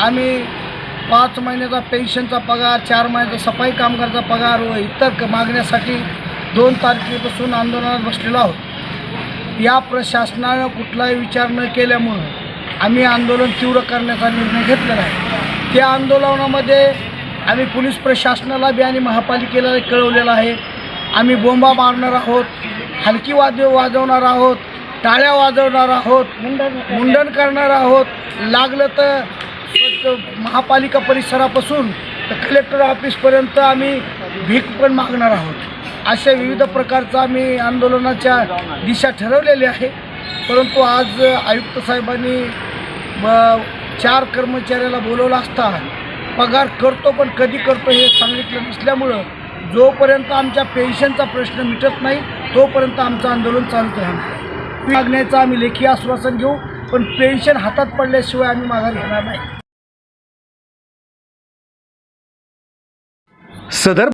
आम्ही पाच महिन्याचा पेन्शनचा पगार चार महिन्याचा सफाई कामगारचा पगार व इतर मागण्यासाठी दोन तारखेपासून आंदोलनात बसलेलो आहोत. या प्रशासनानं कुठलाही विचार न केल्यामुळं आम्ही आंदोलन तीव्र करण्याचा निर्णय घेतलेला आहे. त्या आंदोलनामध्ये आम्ही पोलीस प्रशासनाला बी आणि महापालिकेला कळवलेलं आहे. आम्ही बोंबा मारणार आहोत हलकी वाद्य वाजवणार आहोत टाळ्या वाजवणार आहोत मुंडन करणार आहोत. लागलं तर महापालिका परिसरापासून तर कलेक्टर ऑफिसपर्यंत आम्ही भीक पण मागणार आहोत. अशा विविध प्रकारचं आम्ही आंदोलनाच्या दिशा ठरवलेली आहे परंतु आज आयुक्त साहेबांनी ब- चार कर्मचाऱ्याला बोलवलं असता पगार करतो पण कधी करतो हे सांगितलं नसल्यामुळं जोपर्यंत आमच्या पेन्शनचा प्रश्न मिटत नाही तोपर्यंत आमचं आंदोलन चालूच राहणार मागण्याचं आम्ही लेखी आश्वासन घेऊ पण पेन्शन हातात पडल्याशिवाय आम्ही माघार घेणार नाही. सदर